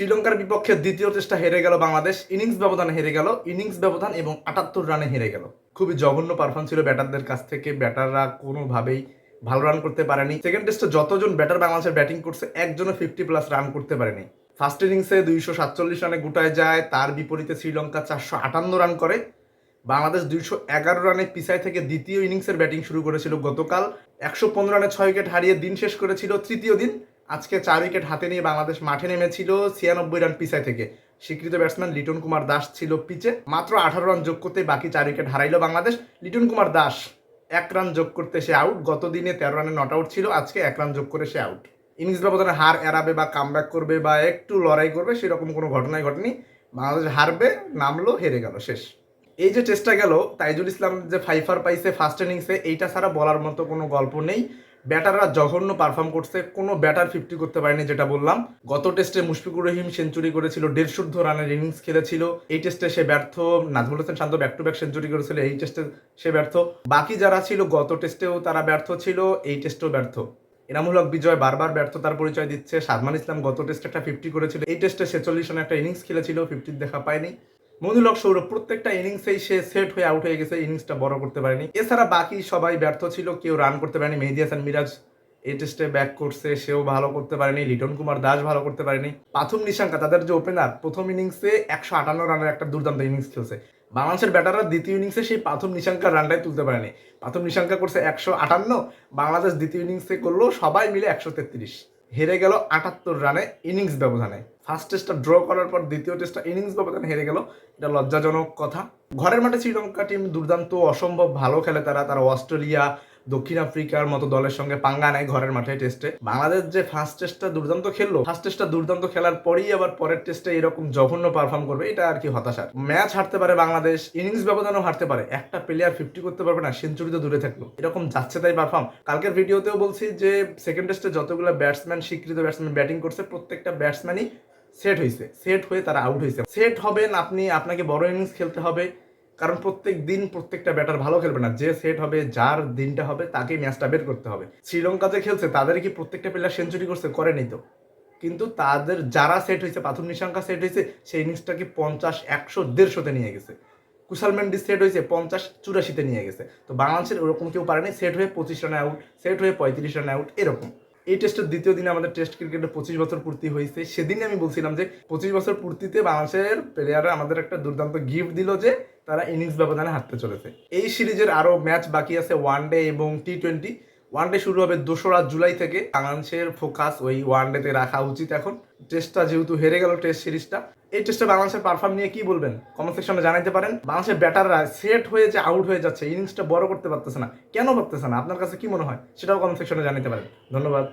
শ্রীলঙ্কার বিপক্ষে দ্বিতীয় টেস্টটা হেরে গেল বাংলাদেশ। ইনিংস ব্যবধানে হেরে গেল। ইনিংস ব্যবধান এবং আটাত্তর রানে হেরে গেল। খুবই জঘন্য পারফর্ম ছিল ব্যাটারদের কাছ থেকে। ব্যাটাররা কোনোভাবেই ভালো রান করতে পারেনি। সেকেন্ড টেস্টে যতজন ব্যাটার বাংলাদেশের ব্যাটিং করছে, একজনও ফিফটি প্লাস রান করতে পারেনি। ফার্স্ট ইনিংসে দুইশো সাতচল্লিশ রানে গুটায় যায়। তার বিপরীতে শ্রীলঙ্কা চারশো আটান্ন রান করে। বাংলাদেশ দুইশো এগারো রানে পিছায় থেকে দ্বিতীয় ইনিংসের ব্যাটিং শুরু করেছিল গতকাল। একশো পনেরো রানে ছয় উইকেট হারিয়ে দিন শেষ করেছিল তৃতীয় দিন। আজকে চার উইকেট হাতে নিয়ে বাংলাদেশ মাঠে নেমেছিল ছিয়ানব্বই রান পিছায় থেকে। স্বীকৃত ব্যাটসম্যান লিটন কুমার দাস ছিল পিচে। মাত্র আঠারো রান যোগ করতে বাকি চার উইকেট হারাইলো বাংলাদেশ। লিটন কুমার দাস এক রান যোগ করতে সে আউট গত দিনে তেরো রানে নট আউট ছিল, আজকে এক রান যোগ করে সে আউট ইনিংস ব্যবধানে হার এড়াবে বা কামব্যাক করবে বা একটু লড়াই করবে, সেরকম কোনো ঘটনাই ঘটেনি। বাংলাদেশ হারবে, নামলো, হেরে গেল, শেষ। এই যে চেষ্টা গেল, তাইজুল ইসলাম যে ফাইফার পাইছে ফার্স্ট ইনিংসে এইটা ছাড়া বলার মতো কোনো গল্প নেই। ব্যাটাররা জঘন্য পারফর্ম করছে, কোনো ব্যাটার ফিফটি করতে পারেনি যেটা বললাম। গত টেস্টে মুশফিকুর রহিম সেঞ্চুরি করেছিল দেড়শুদ্ধ রানের ইনিংস খেলেছিল। এই টেস্টে সে ব্যর্থ, Najmul Hossain Shanto back to back century করেছিল, এই টেস্টে সে ব্যর্থ। বাকি যারা ছিল, গত টেস্টেও তারা ব্যর্থ ছিল, এই টেস্টেও ব্যর্থ। এনামূলক বিজয় বারবার ব্যর্থতার পরিচয় দিচ্ছে। সাদমান ইসলাম গত টেস্টে একটা ফিফটি করেছিল, এই টেস্টে ছেচল্লিশ রানে একটা ইনিংস খেলেছিল ফিফটির দেখা পায়নি। মনুলক সৌরভ প্রত্যেকটা ইনিংসেই সে সেট হয়ে আউট হয়ে গেছে, ইনিংসটা বড় করতে পারেনি। এছাড়া বাকি সবাই ব্যর্থ ছিল, কেউ রান করতে পারেনি। মেহেদি হাসান, মিরাজ এই টেস্টে ব্যাক করছে, সেও ভালো করতে পারেনি। লিটন কুমার দাস ভালো করতে পারেনি। পাথুম নিশাঙ্কা, তাদের যে ওপেনার প্রথম ইনিংসে একশো আটান্ন রানের একটা দুর্দান্ত ইনিংস খেলছে। বাংলাদেশের ব্যাটাররা দ্বিতীয় ইনিংসে সেই পাথুম নিশাঙ্কার রানটাই তুলতে পারেনি। পাথুম নিশাঙ্কা করছে একশো আটান্ন, বাংলাদেশ দ্বিতীয় ইনিংসে করল সবাই মিলে একশো তেত্রিশ। হেরে গেল আটাত্তর রানে ইনিংস ব্যবধানে। ফার্স্ট টেস্টটা ড্র করার পর দ্বিতীয় টেস্টটা ইনিংস ব্যবধানে হেরে গেল। এটা লজ্জাজনক কথা। ঘরের মাঠে শ্রীলঙ্কা টিম দুর্দান্ত, অসম্ভব ভালো খেলে তারা। তারা অস্ট্রেলিয়া দক্ষিণ আফ্রিকার মতো দলের সঙ্গে পাঙ্গা নেয় ঘরের মাঠে টেস্টে বাংলাদেশ যে ফার্স্ট টেস্টটা দুর্দান্ত খেললো ফার্স্ট টেস্টটা দুর্দান্ত খেলার পরেই আবার পরের টেস্টে এরকম জঘন্য পারফর্ম করবে, এটা আর কি হতাশার। ম্যাচ হারতে পারে বাংলাদেশ ইনিংস ব্যবধানও হারতে পারে। একটা প্লেয়ার ফিফটি করতে পারবে না সেঞ্চুরি তো দূরে থাকল। এরকম যাচ্ছে তাই পারফর্ম কালকের ভিডিওতেও বলছি যে সেকেন্ড টেস্টে যতগুলো ব্যাটসম্যান স্বীকৃত ব্যাটসম্যান ব্যাটিং করছে, প্রত্যেকটা ব্যাটসম্যানই সেট হয়েছে সেট হয়ে তারা আউট হয়েছে সেট হবেন আপনি, আপনাকে বড় ইনিংস খেলতে হবে। কারণ প্রত্যেক দিন প্রত্যেকটা ব্যাটার ভালো খেলবে না। যে সেট হবে, যার দিনটা হবে, তাকেই ম্যাচটা বের করতে হবে। শ্রীলঙ্কাতে খেলছে, তাদের কি প্রত্যেকটা প্লেয়ার সেঞ্চুরি করছে করেনি তো? কিন্তু তাদের যারা সেট হয়েছে, প্রাথম নিশাঙ্কা সেট হয়েছে, সেই ইনিংসটাকে পঞ্চাশ, একশো, দেড়শোতে নিয়ে গেছে। কুশাল মেন্ডি সেট হয়েছে, পঞ্চাশ, চুরাশিতে নিয়ে গেছে। তো বাংলাদেশের ওরকম কেউ পারেনি সেট হয়ে পঁচিশ রানে আউট সেট হয়ে পঁয়ত্রিশ রানে আউট এরকম। এই টেস্টের দ্বিতীয় দিনে আমাদের টেস্ট ক্রিকেটে পঁচিশ বছর পূর্তি হয়েছে। সেদিনই আমি বলছিলাম যে, পঁচিশ বছর পূর্তিতে বাংলাদেশের প্লেয়াররা আমাদের একটা দুর্দান্ত গিফট দিল যে, তারা ইনিংস ব্যবধানে হাঁটতে চলেছে। এই সিরিজের আরও ম্যাচ বাকি আছে ওয়ান ডে এবং টি টোয়েন্টি ওয়ান ডে শুরু হবে দোসরা জুলাই থেকে। বাংলাদেশের ফোকাস ওই ওয়ান ডেতে রাখা উচিত এখন। টেস্টটা যেহেতু হেরে গেল টেস্ট সিরিজটা এই টেস্টে বাংলাদেশের পারফর্ম নিয়ে কি বলবেন? কমেন্ট সেকশনে জানাইতে পারেন। বাংলাদেশের ব্যাটাররা সেট হয়ে যে আউট হয়ে যাচ্ছে ইনিংসটা বড় করতে পারতেছে না। কেন পারতেছে না? আপনার কাছে কি মনে হয়? সেটাও কমেন্ট সেকশনে জানাতে পারেন। ধন্যবাদ।